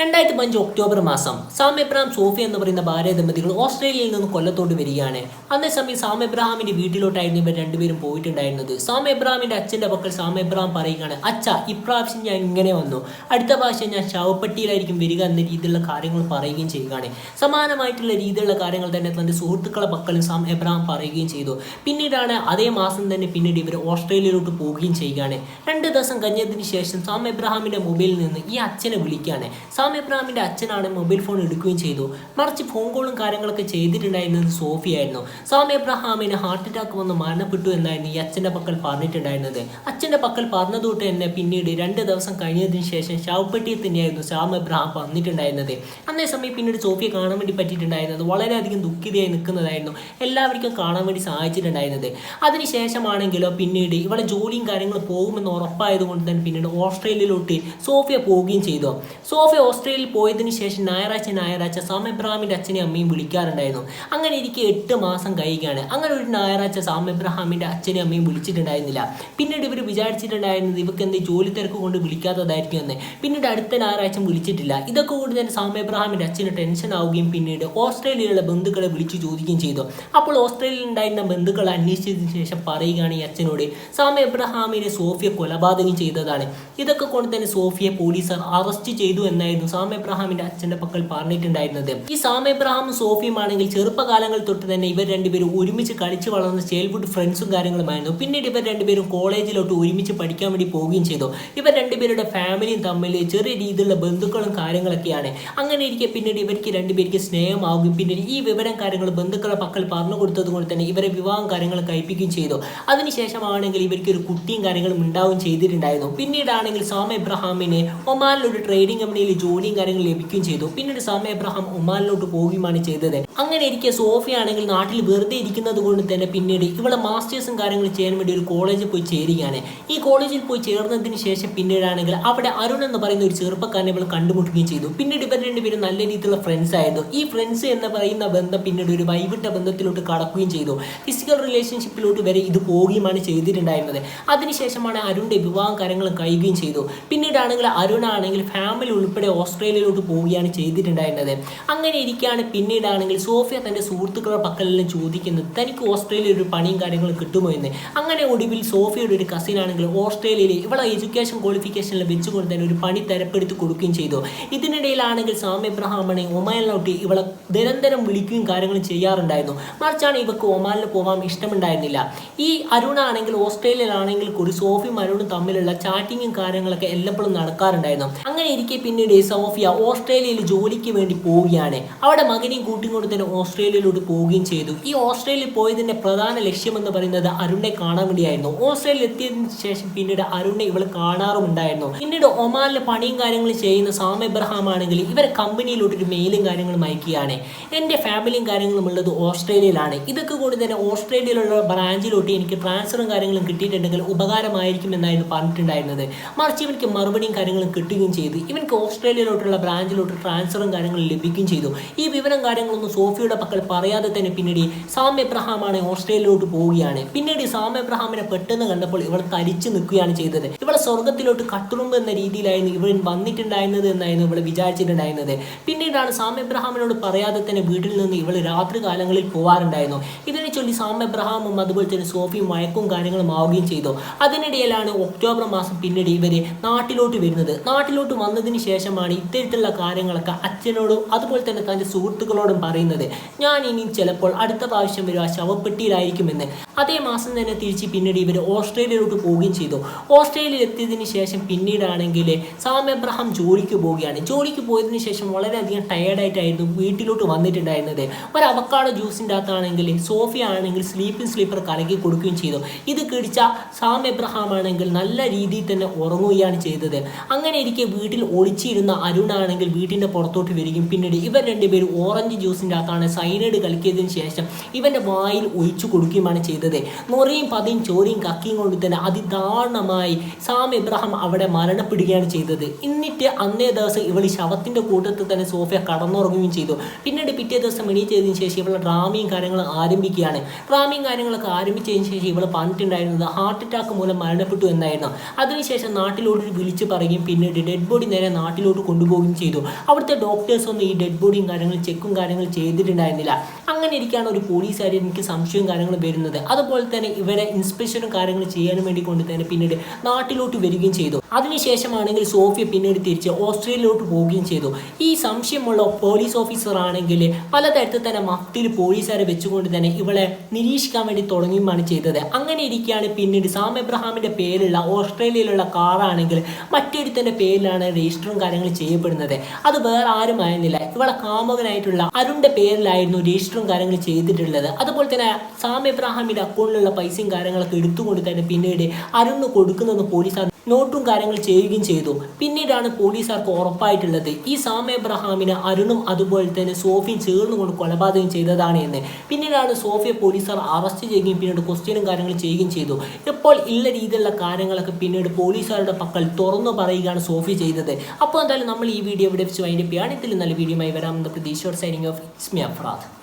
രണ്ടായിരത്തി പഞ്ച് ഒക്ടോബർ മാസം സാം എബ്രഹാം സോഫി എന്ന് പറയുന്ന ഭാര്യ ദമ്പതികൾ ഓസ്ട്രേലിയയിൽ നിന്ന് കൊല്ലത്തോട്ട് വരികയാണ്. അതേസമയം സാം എബ്രഹാമിന്റെ വീട്ടിലോട്ടായിരുന്നു ഇവർ രണ്ടുപേരും പോയിട്ടുണ്ടായിരുന്നത്. സാം എബ്രഹാമിന്റെ അച്ഛന്റെ പക്കൽ സാം എബ്രഹാം പറയുകയാണ് അച്ഛ ഇപ്രാവശ്യം ഞാൻ ഇങ്ങനെ വന്നു. അടുത്ത പ്രാവശ്യം ഞാൻ ശവപ്പെട്ടിയിലായിരിക്കും വരിക എന്ന രീതിയിലുള്ള കാര്യങ്ങൾ പറയുകയും ചെയ്യുകയാണ്. സമാനമായിട്ടുള്ള രീതിയിലുള്ള കാര്യങ്ങൾ തന്നെ തന്റെ സുഹൃത്തുക്കളെ പക്കലും സാം എബ്രഹാം പറയുകയും ചെയ്തു. പിന്നീടാണ് അതേ മാസം തന്നെ പിന്നീട് ഇവർ ഓസ്ട്രേലിയയിലോട്ട് പോവുകയും ചെയ്യുകയാണ്. രണ്ട് ദിവസം കഴിഞ്ഞതിന് ശേഷം സാം എബ്രഹാമിന്റെ മൊബൈലിൽ നിന്ന് ഈ അച്ഛനെ വിളിക്കുകയാണ്. സാം എബ്രഹാമിന്റെ അച്ഛനാണ് മൊബൈൽ ഫോൺ എടുക്കുകയും ചെയ്തു. മറിച്ച് ഫോൺ കോളും കാര്യങ്ങളൊക്കെ ചെയ്തിട്ടുണ്ടായിരുന്നത് സോഫിയായിരുന്നു സാം എബ്രഹാമിന് ഹാർട്ട് അറ്റാക്ക് വന്ന് മരണപ്പെട്ടു എന്നായിരുന്നു ഈ അച്ഛന്റെ പക്കൽ പറഞ്ഞിട്ടുണ്ടായിരുന്നത്. അച്ഛന്റെ പക്കൽ പറഞ്ഞതുകൊണ്ട് തന്നെ പിന്നീട് രണ്ട് ദിവസം കഴിഞ്ഞതിന് ശേഷം ശവപ്പെട്ടിയെ തന്നെയായിരുന്നു സാം എബ്രഹാം പറഞ്ഞിട്ടുണ്ടായിരുന്നത് അന്നേ സമയം പിന്നീട് സോഫിയെ കാണാൻ വേണ്ടി പറ്റിയിട്ടുണ്ടായിരുന്നത് വളരെയധികം ദുഃഖിതയായി നിൽക്കുന്നതായിരുന്നു എല്ലാവർക്കും കാണാൻ വേണ്ടി സഹായിച്ചിട്ടുണ്ടായിരുന്നത്. അതിനുശേഷമാണെങ്കിലോ പിന്നീട് ഇവിടെ ജോലിയും കാര്യങ്ങളും പോകുമെന്ന് ഉറപ്പായതുകൊണ്ട് തന്നെ പിന്നീട് ഓസ്ട്രേലിയയിലോട്ട് സോഫിയ പോവുകയും ചെയ്തു. സോഫിയ ഓസ്ട്രേലിയയിൽ പോയതിന് ശേഷം ഞായറാഴ്ച ഞായറാഴ്ച സാം അച്ഛനെയും അമ്മയും വിളിക്കാറുണ്ടായിരുന്നു. അങ്ങനെ എനിക്ക് എട്ട് മാസം കഴിയുകയാണ്. അങ്ങനെ ഒരു ഞായറാഴ്ച സാം അച്ഛനെയും അമ്മയും വിളിച്ചിട്ടുണ്ടായിരുന്നില്ല. പിന്നീട് ഇവർ വിചാരിച്ചിട്ടുണ്ടായിരുന്നത് ഇവർക്ക് എന്ത് ജോലി തിരക്ക് കൊണ്ട് വിളിക്കാത്തതായിരിക്കും എന്ന്. പിന്നീട് അടുത്ത ഞായറാഴ്ച വിളിച്ചിട്ടില്ല. ഇതൊക്കെ കൂടി തന്നെ സാം അച്ഛന് ടെൻഷൻ ആവുകയും പിന്നീട് ഓസ്ട്രേലിയയിലെ ബന്ധുക്കളെ വിളിച്ചു ചോദിക്കുകയും ചെയ്തു. അപ്പോൾ ഓസ്ട്രേലിയയിൽ ഉണ്ടായിരുന്ന ബന്ധുക്കളെ അന്വേഷിച്ചതിന് ശേഷം പറയുകയാണ് ഈ അച്ഛനോട് സാം എബ്രഹാമിനെ സോഫിയ കൊലപാതകം ചെയ്തതാണ്. ഇതൊക്കെ കൊണ്ട് തന്നെ സോഫിയെ പോലീസർ അറസ്റ്റ് ചെയ്തു എന്നായിരുന്നു സാം എബ്രഹാമിന്റെ അച്ഛന്റെ പക്കൽ പറഞ്ഞിട്ടുണ്ടായിരുന്നത് ഈ സാം എബ്രഹാം സോഫിയും ആണെങ്കിൽ ചെറുപ്പകാലങ്ങൾ തൊട്ട് തന്നെ ഇവർ രണ്ടുപേരും ഒരുമിച്ച് കളിച്ചു വളർന്ന ചൈൽഡ്ഹുഡ് ഫ്രണ്ട്സും കാര്യങ്ങളുമായിരുന്നു. പിന്നീട് ഇവർ രണ്ടുപേരും കോളേജിലോട്ട് ഒരുമിച്ച് പഠിക്കാൻ വേണ്ടി പോവുകയും ചെയ്തു. ഇവർ രണ്ടുപേരുടെ ഫാമിലിയും തമ്മിൽ ചെറിയ രീതിയിലുള്ള ബന്ധുക്കളും കാര്യങ്ങളൊക്കെയാണ്. അങ്ങനെ ഇരിക്കെ പിന്നീട് ഇവർക്ക് രണ്ടുപേർക്ക് സ്നേഹമാവുകയും പിന്നീട് ഈ വിവരം കാര്യങ്ങൾ ബന്ധുക്കളുടെ പക്കൽ പറഞ്ഞു കൊടുത്തത് കൊണ്ട് തന്നെ ഇവരെ വിവാഹം കാര്യങ്ങൾ കഴിപ്പിക്കുകയും ചെയ്തു. അതിനുശേഷമാണെങ്കിൽ ഇവർക്ക് ഒരു കുട്ടിയും കാര്യങ്ങളും ഉണ്ടാവുകയും ചെയ്തിട്ടുണ്ടായിരുന്നു. പിന്നീടാണെങ്കിൽ സാം എബ്രഹാമിനെ ഒമാനിൽ ഒരു ട്രേഡിംഗ് കമ്പനിയിൽ ജോലിയും കാര്യങ്ങളും ലഭിക്കുകയും ചെയ്തു. പിന്നീട് സാം എബ്രഹാം ഒമാനിലോട്ട് പോവുകയുമാണ് ചെയ്തത്. അങ്ങനെ ഇരിക്കെ സോഫിയാണെങ്കിൽ നാട്ടിൽ വെറുതെ ഇരിക്കുന്നത് കൊണ്ട് തന്നെ പിന്നീട് ഇവിടെ മാസ്റ്റേഴ്സും കാര്യങ്ങളും ചെയ്യാൻ വേണ്ടി ഒരു കോളേജിൽ പോയി ചേരുകയാണ്. ഈ കോളേജിൽ പോയി ചേർന്നതിന് ശേഷം പിന്നീടാണെങ്കിൽ അവിടെ അരുൺ എന്ന് പറയുന്ന ഒരു ചെറുപ്പക്കാരനെ ഇവൾ കണ്ടുമുട്ടുകയും ചെയ്തു. പിന്നീട് ഇവർ രണ്ടുപേരും നല്ല രീതിയിലുള്ള ഫ്രണ്ട്സ് ആയിരുന്നു. ഈ ഫ്രണ്ട്സ് എന്ന് പറയുന്ന ബന്ധം പിന്നീട് ഒരു വൈവിട്ട ബന്ധത്തിലോട്ട് കടക്കുകയും ചെയ്തു. ഫിസിക്കൽ റിലേഷൻഷിപ്പിലോട്ട് വരെ ഇത് പോവുകയുമാണ് ചെയ്തിട്ടുണ്ടായിരുന്നത്. അതിനുശേഷമാണ് അരുണിന്റെ വിവാഹം കാര്യങ്ങളും കഴിയുകയും ചെയ്തു. പിന്നീടാണെങ്കിൽ അരുണാണെങ്കിൽ ഫാമിലി ഉൾപ്പെടെ ഓസ്ട്രേലിയയിലോട്ട് പോവുകയാണ് ചെയ്തിട്ടുണ്ടായിരുന്നത്. അങ്ങനെ ഇരിക്കുകയാണ് പിന്നീടാണെങ്കിൽ സോഫിയ തന്റെ സുഹൃത്തുക്കളുടെ പക്കലെല്ലാം ചോദിക്കുന്നത് തനിക്ക് ഓസ്ട്രേലിയയിൽ ഒരു പണിയും കാര്യങ്ങളും കിട്ടുമോ എന്ന്? അങ്ങനെ ഒടുവിൽ സോഫിയയുടെ ഒരു കസിൻ ആണെങ്കിൽ ഓസ്ട്രേലിയയിൽ ഇവളെ എഡ്യൂക്കേഷൻ ക്വാളിഫിക്കേഷനിൽ വെച്ചുകൊണ്ട് തന്നെ ഒരു പണി തരപ്പെടുത്തി കൊടുക്കുകയും ചെയ്തു. ഇതിനിടയിലാണെങ്കിൽ സാം എബ്രഹാം ആണെങ്കിൽ ഒമാനിലോട്ട് ഇവളെ നിരന്തരം വിളിക്കുകയും കാര്യങ്ങളും ചെയ്യാറുണ്ടായിരുന്നു. മറിച്ചാണ് ഇവക്ക് ഒമാനിൽ പോകാൻ ഇഷ്ടമുണ്ടായിരുന്നില്ല. ഈ അരുണാണെങ്കിൽ ഓസ്ട്രേലിയയിലാണെങ്കിൽ കൂടി സോഫിയും അരുണും തമ്മിലുള്ള ചാറ്റിങ്ങും കാര്യങ്ങളൊക്കെ എല്ലപ്പോഴും നടക്കാറുണ്ടായിരുന്നു. അങ്ങനെ ഇരിക്കെ പിന്നീട് സോഫിയ ഓസ്ട്രേലിയയിൽ ജോലിക്ക് വേണ്ടി പോവുകയാണ്. അവിടെ മകനെയും കൂട്ടിയും കൊണ്ട് തന്നെ ഓസ്ട്രേലിയയിലോട്ട് പോവുകയും ചെയ്തു. ഈ ഓസ്ട്രേലിയയിൽ പോയതിന്റെ പ്രധാന ലക്ഷ്യമെന്ന് പറയുന്നത് അരുണിനെ കാണാൻ വേണ്ടിയായിരുന്നു. ഓസ്ട്രേലിയയിൽ എത്തിയതിന് ശേഷം പിന്നീട് അരുണിനെ ഇവൾ കാണാറുമുണ്ടായിരുന്നു. പിന്നീട് ഒമാനിലെ പണിയും കാര്യങ്ങളും ചെയ്യുന്ന സാം എബ്രഹാം ആണെങ്കിൽ ഇവരെ കമ്പനിയിലോട്ട് ഒരു മെയിലും കാര്യങ്ങളും അയക്കുകയാണ്. എന്റെ ഫാമിലിയും കാര്യങ്ങളും ഉള്ളത് ഓസ്ട്രേലിയയിലാണ്. ഇതൊക്കെ കൂടി തന്നെ ഓസ്ട്രേലിയയിലുള്ള ബ്രാഞ്ചിലോട്ട് എനിക്ക് ട്രാൻസ്ഫറും കാര്യങ്ങളും കിട്ടിയിട്ടുണ്ടെങ്കിൽ ഉപകാരമായിരിക്കും എന്നായിരുന്നു പറഞ്ഞിട്ടുണ്ടായിരുന്നത്. മറിച്ച് ഇവർക്ക് മറുപടിയും കാര്യങ്ങളും കിട്ടുകയും ചെയ്തു. ഇവർക്ക് ഓസ്ട്രേലിയയിലോട്ടുള്ള ബ്രാഞ്ചിലോട്ട് ട്രാൻസ്ഫറും കാര്യങ്ങളും ലഭിക്കുകയും ചെയ്തു. ഈ വിവരം കാര്യങ്ങളൊന്നും സോഫിയുടെ പക്കൽ പറയാതെ തന്നെ പിന്നീട് സാം എബ്രഹാമാണ് ഓസ്ട്രേലിയയിലോട്ട് പോവുകയാണ്. പിന്നീട് സാം എബ്രഹാമിനെ പെട്ടെന്ന് കണ്ടപ്പോൾ ഇവൾ തരിച്ചു നിൽക്കുകയാണ് ചെയ്തത്. ഇവളെ സ്വർഗത്തിലോട്ട് കട്ടുറുമ്പ് എന്ന രീതിയിലായിരുന്നു ഇവൻ വന്നിട്ടുണ്ടായിരുന്നത് എന്നായിരുന്നു ഇവൾ വിചാരിച്ചിട്ടുണ്ടായിരുന്നത്. പിന്നീടാണ് സാം എബ്രഹാമിനോട് പറയാതെ തന്നെ വീട്ടിൽ നിന്ന് ഇവൾ രാത്രി കാലങ്ങളിൽ പോവാറുണ്ടായിരുന്നു. ഇതിനെ ചൊല്ലി സാം എബ്രഹാമും അതുപോലെ തന്നെ സോഫിയും മയക്കും കാര്യങ്ങളും ആവുകയും ചെയ്തു. അതിനിടയിലാണ് ഒക്ടോബർ മാസം പിന്നീട് ഇവർ നാട്ടിലോട്ട് വരുന്നത്. നാട്ടിലോട്ട് വന്നതിന് ശേഷമാണ് ഇത്തരത്തിലുള്ള കാര്യങ്ങളൊക്കെ അച്ഛനോടും അതുപോലെ തന്നെ തന്റെ സുഹൃത്തുക്കളോടും പറയുന്നത്. ഞാൻ ഇനി ചിലപ്പോൾ അടുത്ത പ്രാവശ്യം വരും ആ ശവപ്പെട്ടിയിലായിരിക്കുമെന്ന്. അതേ മാസം തന്നെ തിരിച്ച് പിന്നീട് ഇവർ ഓസ്ട്രേലിയയിലോട്ട് പോവുകയും ചെയ്തു. ഓസ്ട്രേലിയയിൽ എത്തിയതിന് ശേഷം പിന്നീടാണെങ്കിൽ സാം എബ്രഹാം ജോലിക്ക് പോവുകയാണ്. ജോലിക്ക് പോയതിനു ശേഷം വളരെയധികം ടയേർഡായിട്ടായിരുന്നു വീട്ടിലോട്ട് വന്നിട്ടുണ്ടായിരുന്നത്. ഒരു അവക്കാടോ ജ്യൂസിന്റെ അകത്താണെങ്കിൽ സോഫിയ ആണെങ്കിൽ സ്ലീപ്പിംഗ് സ്ലീപ്പർ കലക്കി കൊടുക്കുകയും ചെയ്തു. ഇത് കിടിച്ച സാം എബ്രഹാം ആണെങ്കിൽ നല്ല രീതിയിൽ തന്നെ ഉറങ്ങുകയാണ് ചെയ്തത്. അങ്ങനെ ഇരിക്കെ വീട്ടിൽ ഒളിച്ചിരുന്ന അരുൺ ആണെങ്കിൽ വീട്ടിന്റെ പുറത്തോട്ട് വരികയും പിന്നീട് ഇവർ രണ്ടുപേരും ഓറഞ്ച് ജ്യൂസിന്റെ അകത്താണ് സൈനൈഡ് കലക്കിയതിന് ശേഷം ഇവന്റെ വായിൽ ഒഴിച്ചു കൊടുക്കുകയുമാണ് ചെയ്തത്. നൊറയും പതിയും ചോരയും കക്കിയും കൊണ്ട് തന്നെ അതിദാരുണമായി സാം ഇബ്രാഹിം അവിടെ മരണപ്പെടുകയാണ് ചെയ്തത്. എന്നിട്ട് അന്നേ ദിവസം ഇവൾ ശവത്തിന്റെ കൂട്ടത്തിൽ തന്നെ സോഫിയ കടന്നുറങ്ങുകയും ചെയ്തു. പിന്നീട് പിറ്റേ ദിവസം എണീറ്റതിന് ശേഷം ഇവളുടെ ഡ്രാമയും കാര്യങ്ങളും ആരംഭിക്കുകയാണ്. ഡ്രാമയും കാര്യങ്ങളൊക്കെ ആരംഭിച്ചതിന് ശേഷം ഇവൾ പറഞ്ഞിട്ടുണ്ടായിരുന്നത് ഹാർട്ട് അറ്റാക്ക് മൂലം മരണപ്പെട്ടു എന്നായിരുന്നു. അതിനുശേഷം നാട്ടിലോട്ട് വിളിച്ചു പറയും പിന്നീട് ഡെഡ് ബോഡി നേരെ നാട്ടിലോട്ട് കൊണ്ടുപോവുകയും ചെയ്തു. അവിടുത്തെ ഡോക്ടേഴ്സ് ഒന്നും ഈ ഡെഡ് ബോഡിയും കാര്യങ്ങൾ ചെക്കും കാര്യങ്ങൾ ചെയ്തിട്ടുണ്ടായിരുന്നില്ല. അങ്ങനെ ഇരിക്കുകയാണ് ഒരു പോലീസുകാരി എനിക്ക് സംശയവും കാര്യങ്ങളും വരുന്നത്. അതുപോലെ തന്നെ ഇവരെ ഇൻസ്പെക്ഷനും കാര്യങ്ങളും ചെയ്യാനും വേണ്ടി കൊണ്ട് തന്നെ പിന്നീട് നാട്ടിലോട്ട് വരികയും ചെയ്തു. അതിനുശേഷമാണെങ്കിൽ സോഫിയ പിന്നീട് തിരിച്ച് ഓസ്ട്രേലിയയിലോട്ട് പോവുകയും ചെയ്തു. ഈ സംശയമുള്ള പോലീസ് ഓഫീസർ ആണെങ്കിൽ പലതരത്തിൽ തന്നെ മഫ്തിയിൽ പോലീസുകാരെ വെച്ചുകൊണ്ട് തന്നെ ഇവളെ നിരീക്ഷിക്കാൻ വേണ്ടി തുടങ്ങിയുമാണ് ചെയ്തത്. അങ്ങനെ ഇരിക്കുകയാണ് പിന്നീട് സാം എബ്രഹാമിന്റെ പേരുള്ള ഓസ്ട്രേലിയയിലുള്ള കാറാണെങ്കിൽ മറ്റൊരുത്തന്റെ പേരിലാണ് രജിസ്റ്ററും കാര്യങ്ങളും ചെയ്യപ്പെടുന്നത്. അത് വേറെ ആരും ആയിരുന്നില്ല. ഇവളെ കാമകനായിട്ടുള്ള അരുണിന്റെ പേരിലായിരുന്നു രജിസ്റ്ററും കാര്യങ്ങളും ചെയ്തിട്ടുള്ളത്. അതുപോലെ തന്നെ സാം എബ്രാഹാമിന്റെ അക്കൗണ്ടിലുള്ള പൈസയും കാര്യങ്ങളൊക്കെ എടുത്തുകൊണ്ട് തന്നെ പിന്നീട് അരുണ് കൊടുക്കുന്നതെന്ന് പോലീസ് നോട്ടും കാര്യങ്ങൾ ചെയ്യുകയും ചെയ്തു. പിന്നീടാണ് പോലീസുകാർക്ക് ഉറപ്പായിട്ടുള്ളത്. ഈ സാം എബ്രഹാമിനെ അരുണും അതുപോലെ തന്നെ സോഫിയും ചേർന്നുകൊണ്ട് കൊലപാതകം ചെയ്തതാണ് എന്ന്. പിന്നീടാണ് സോഫിയെ പോലീസുകാർ അറസ്റ്റ് ചെയ്യുകയും പിന്നീട് ക്വസ്റ്റ്യനും കാര്യങ്ങൾ ചെയ്യുകയും ചെയ്തു. ഇപ്പോൾ ഇല്ല രീതിയിലുള്ള കാര്യങ്ങളൊക്കെ പിന്നീട് പോലീസുകാരുടെ പക്കൽ തുറന്നു പറയുകയാണ് സോഫി ചെയ്തത്. അപ്പോൾ എന്തായാലും നമ്മൾ ഈ വീഡിയോ ഇവിടെ വെച്ച് വൈൻഡപ്പ് ചെയ്യാണ് ഇതിൽ നല്ല ആയി വരാമെന്ന് പ്രതീക്ഷയോട് സൈനിങ് ഓഫ് ഇസ്മി അഫ്രാദ്.